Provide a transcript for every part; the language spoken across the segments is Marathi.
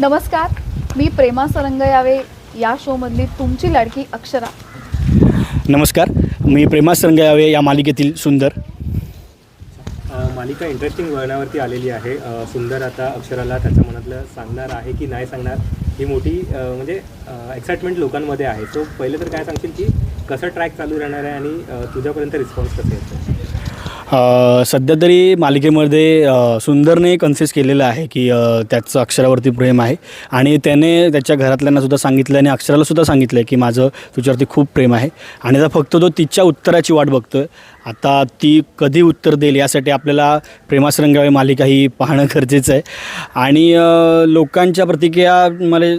नमस्कार मी प्रेमा सरंगयावे या शोमधली तुमची लाडकी अक्षरा. नमस्कार मी प्रेमा संगयावे या मालिकेतील सुंदर. अ, मालिका इंटरेस्टिंग वळणावरती आलेली आहे. अ, सुंदर आता अक्षराला त्याच्या मनातलं सांगणार आहे की नाही सांगणार ही मोठी अ, म्हणजे एक्साइटमेंट लोकांमध्ये आहे. सो पहिले तर काय सांगशील की कसं ट्रॅक चालू राहणार आहे आणि अ, तुझ्यापर्यंत रिस्पॉन्स कसे येतो सध्या तरी मालिकेमध्ये सुंदरने कन्सेस केलेलं आहे की त्याचं अक्षरावरती प्रेम आहे. आणि त्याने त्याच्या घरातल्यांना सुद्धा सांगितलं आणि अक्षराला सुद्धा सांगितलं आहे की माझं तुझ्यावरती खूप प्रेम आहे. आणि आता फक्त तो तिच्या उत्तराची वाट बघतो आहे आता ती कधी उत्तर देईल यासाठी आपल्याला प्रेमासरंगावे मालिका ही पाहणं गरजेचं आहे. आणि लोकांच्या प्रतिक्रिया मला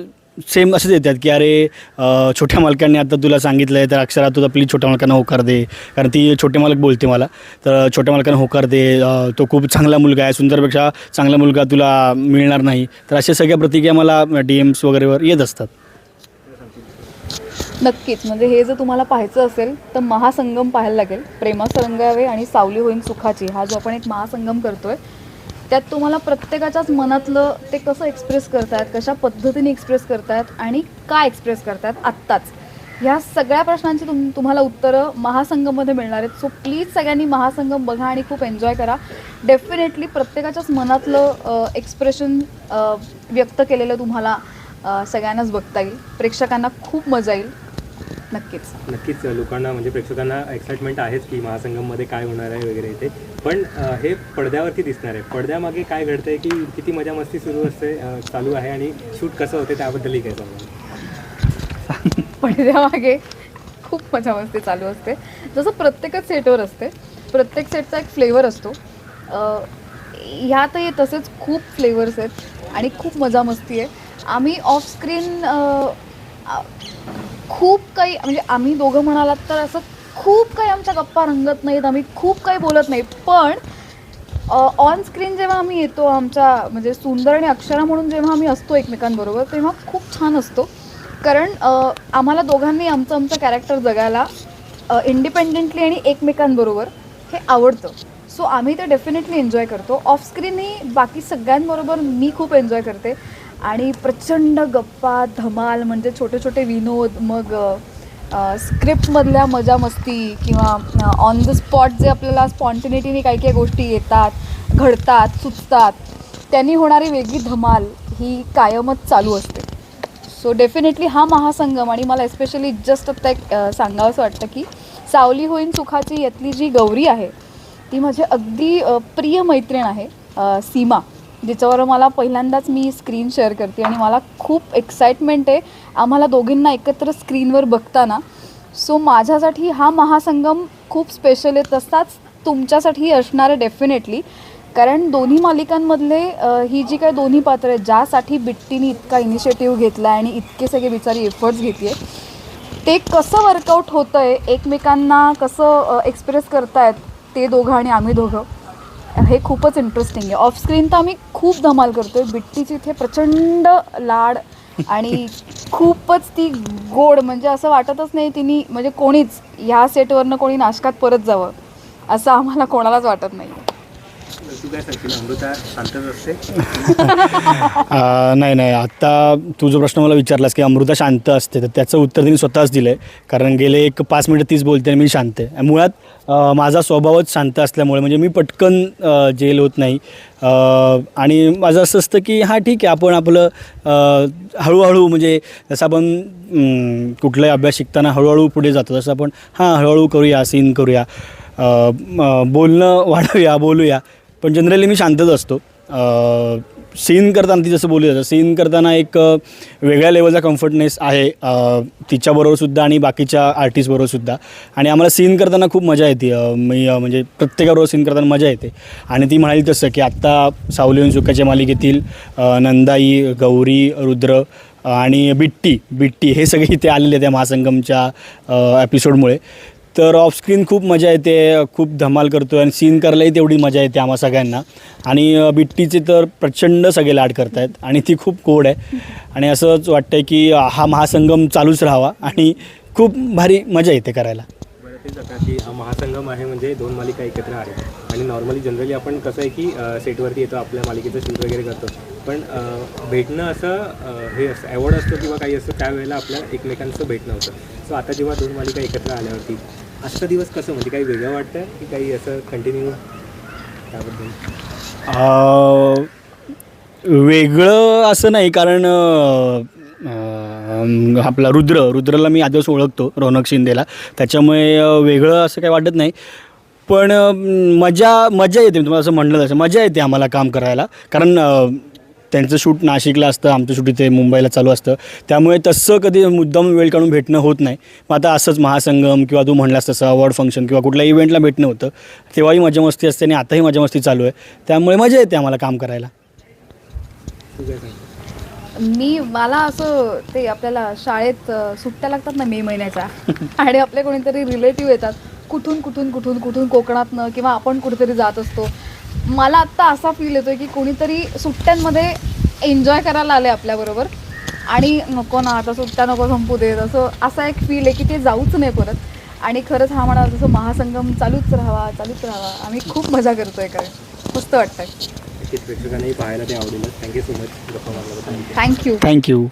सेम असेच येतात की अरे अ, छोट्या मालकांनी आता तुला सांगितलं आहे तर अक्षरा तुझा प्लीज छोट्या मालकांना होकार दे. कारण ती छोटे मालक बोलते मला. तर छोट्या मालकांना होकार दे. अ, तो खूप चांगला मुलगा आहे सुंदरपेक्षा चांगला मुलगा तुला मिळणार नाही. तर अशा सगळ्या प्रतिक्रिया मला डी एम्स वगैरेवर येत असतात. नक्कीच. म्हणजे हे जर तुम्हाला पाहायचं असेल तर महासंगम पाहायला लागेल. प्रेमा सरंगावे आणि सावली होईन सुखाची. हा जो आपण एक महासंगम करतोय त्यात तुम्हाला प्रत्येकाच्याच मनातलं ते कसं एक्सप्रेस करतायत कशा पद्धतीने एक्सप्रेस करतायत आणि का एक्सप्रेस करतायत आत्ताच. ह्या सगळ्या प्रश्नांची तुम तुम्हाला उत्तरं महासंगममध्ये मिळणार आहेत. सो प्लीज सगळ्यांनी महासंगम बघा आणि खूप एन्जॉय करा. डेफिनेटली प्रत्येकाच्याच मनातलं एक्सप्रेशन व्यक्त केलेलं तुम्हाला सगळ्यांनाच बघता येईल. प्रेक्षकांना खूप मजा येईल. नक्कीच. नक्कीच लोकांना म्हणजे प्रेक्षकांना एक्साइटमेंट आहेच की महासंगममध्ये काय होणार आहे वगैरे इथे. पण हे पडद्यावरती दिसणार आहे. पडद्यामागे काय घडतंय की किती मजा मस्ती सुरू असते चालू आहे आणि शूट कसं होते त्याबद्दलही काय सांगा. पडद्यामागे खूप मजा मस्ती चालू असते. जसं प्रत्येकच सेटवर असते. प्रत्येक सेटचा एक फ्लेवर असतो. ह्यातही तसेच खूप फ्लेवर्स आहेत आणि खूप मजा मस्ती आहे. आम्ही ऑफ स्क्रीन खूप काही म्हणजे आम्ही दोघं म्हणालात तर असं खूप काही आमच्या गप्पा रंगत नाहीत आम्ही खूप काही बोलत नाही. पण ऑन स्क्रीन जेव्हा आम्ही येतो आमच्या म्हणजे सुंदर आणि अक्षरा म्हणून जेव्हा आम्ही असतो एकमेकांबरोबर तेव्हा खूप छान असतो. कारण आम्हाला दोघांनी आमचं आमचं कॅरेक्टर जगायला इंडिपेंडेंटली आणि एकमेकांबरोबर हे आवडतं. सो आम्ही ते डेफिनेटली एन्जॉय करतो. ऑफस्क्रीनही बाकी सगळ्यांबरोबर मी खूप एन्जॉय करते. आणि प्रचंड गप्पा धमाल म्हणजे छोटे छोटे विनोद मग स्क्रिप्टमधल्या मजा मस्ती किंवा ऑन द स्पॉट जे आपल्याला स्पॉन्टिनिटीने काही काही गोष्टी येतात घडतात सुचतात त्यांनी होणारी वेगळी धमाल ही कायमच चालू असते. सो डेफिनेटली हा महासंगम आणि मला एस्पेशली जस्ट आत्ता एक सांगावंसं वाटतं की सावली होईन सुखाची यातली जी गौरी आहे ती माझी अगदी प्रिय मैत्रीण आहे सीमा. जिच्यावर मला पहिल्यांदाच मी स्क्रीन शेअर करते आणि मला खूप एक्साइटमेंट आहे. आम्हाला दोघींना एकत्र स्क्रीनवर बघताना. सो माझ्यासाठी हा महासंगम खूप स्पेशल आहे. तसाच तुमच्यासाठीही असणार आहे डेफिनेटली कारण दोन्ही मालिकांमधले ही जी काही दोन्ही पात्र आहेत ज्यासाठी बिट्टीने इतका इनिशिएटिव्ह घेतला आहे आणि इतके सगळे बिचारी एफर्ट्स घेते ते कसं वर्कआउट होतं आहे एकमेकांना कसं एक्सप्रेस करतायत ते दोघं आणि आम्ही दोघं हे खूपच इंटरेस्टिंग आहे. ऑफ स्क्रीन तर आम्ही खूप धमाल करतोय. बिट्टीची इथे प्रचंड लाड आणि खूपच ती गोड. म्हणजे असं वाटतच नाही तिने म्हणजे कोणीच ह्या सेटवरनं कोणी नाशकात परत जावं असं आम्हाला कोणालाच वाटत नाही तू काय सांगशील अमृता शांतच असते अ, नाही नाही. आत्ता तू जो प्रश्न मला विचारलास की अमृता शांत असते तर त्याचं उत्तर तिने स्वतःच दिलं आहे कारण गेले एक पाच मिनिटं तीच बोलते आणि मी शांत आहे. मुळात माझा स्वभावच शांत असल्यामुळे म्हणजे मी पटकन जेल होत नाही. आणि माझं असं असतं की हां ठीक आहे आपण आपलं हळूहळू म्हणजे जसं आपण कुठलाही अभ्यास शिकताना हळूहळू पुढे जातो तसं आपण हां हळूहळू करूया सीन करूया. बोलणं वाढवूया बोलूया. पण जनरली मी शांतच असतो. सीन करताना ती जसं बोलली जातं सीन करताना एक वेगळ्या लेवलचा कम्फर्टनेस आहे. तिच्याबरोबरसुद्धा आणि बाकीच्या आर्टिस्टबरोबरसुद्धा आणि आम्हाला सीन करताना खूप मजा येते. मी म्हणजे प्रत्येकाबरोबर सीन करताना मजा येते. आणि ती म्हणाली तसं की आत्ता सावलीहून सुखाच्या मालिकेतील नंदाई गौरी रुद्र आणि बिट्टी बिट्टी हे सगळे इथे आलेले त्या महासंगमच्या एपिसोडमुळे तर ऑफस्क्रीन खूप मजा येते खूप धमाल करतो आणि सीन करायलाही तेवढी मजा येते आम्हा सगळ्यांना. आणि बिट्टीचे तर प्रचंड सगळे लाड करतायत आणि ती खूप गोड आहे. आणि असंच वाटतं की हा महासंगम चालूच राहावा आणि खूप भारी मजा येते करायला. बरं तेच आता की हा महासंगम आहे म्हणजे दोन मालिका एकत्र आहेत आणि नॉर्मली जनरली आपण कसं आहे की सेटवरती येतो आपल्या मालिकेचं शूट वगैरे करतो. पण भेटणं असं हे असं अवॉर्ड असतो किंवा काही असतं त्यावेळेला आपल्या एकमेकांचं भेटणं होतं. सो आता जेव्हा दोन मालिका एकत्र आल्यावरती आजचा दिवस कसं म्हणजे काही वेगळं वाटतं की काही असं कंटिन्यू त्याबद्दल. वेगळं असं नाही कारण आपला रुद्र रुद्रला मी आधीच ओळखतो रौनक शिंदेला. त्याच्यामुळे वेगळं असं काही वाटत नाही. पण मजा मजा येते मी तुम्हाला असं म्हणलं तसं. मजा येते आम्हाला काम करायला. कारण त्यांचं शूट नाशिकला असतं आमचं शूट इथे मुंबईला चालू असतं. त्यामुळे तसं कधी मुद्दाम वेळ काढून भेटणं होत नाही. मग आता असंच महासंगम किंवा तू म्हणलास तसं अवॉर्ड फंक्शन किंवा कुठल्या इव्हेंटला भेटणं होतं तेव्हाही मजा मस्ती असते आणि आताही मजा मस्ती चालू आहे. त्यामुळे मजा येते आम्हाला काम करायला. मी मला असं ते आपल्याला शाळेत अ, सुट्ट्या लागतात ना मे महिन्याच्या आणि आपले कोणीतरी रिलेटिव्ह येतात. कुठून कुठून कुठून कुठून कोकणातनं किंवा आपण कुठेतरी जात असतो. मला आत्ता असा फील येतोय की कोणीतरी सुट्ट्यांमध्ये एन्जॉय करायला आले आपल्याबरोबर आणि नको ना आता सुट्ट्या नको संपू देत. असं असा एक फील आहे की ते जाऊच नाही परत. आणि खरंच हा म्हणा जसं महासंगम चालूच राहावा चालूच राहावा. आम्ही खूप मजा करतोय काय मस्त वाटतंय. प्रेक्षकांनाही पाहायला ते आवडेलच. Thank you so much thank you thank you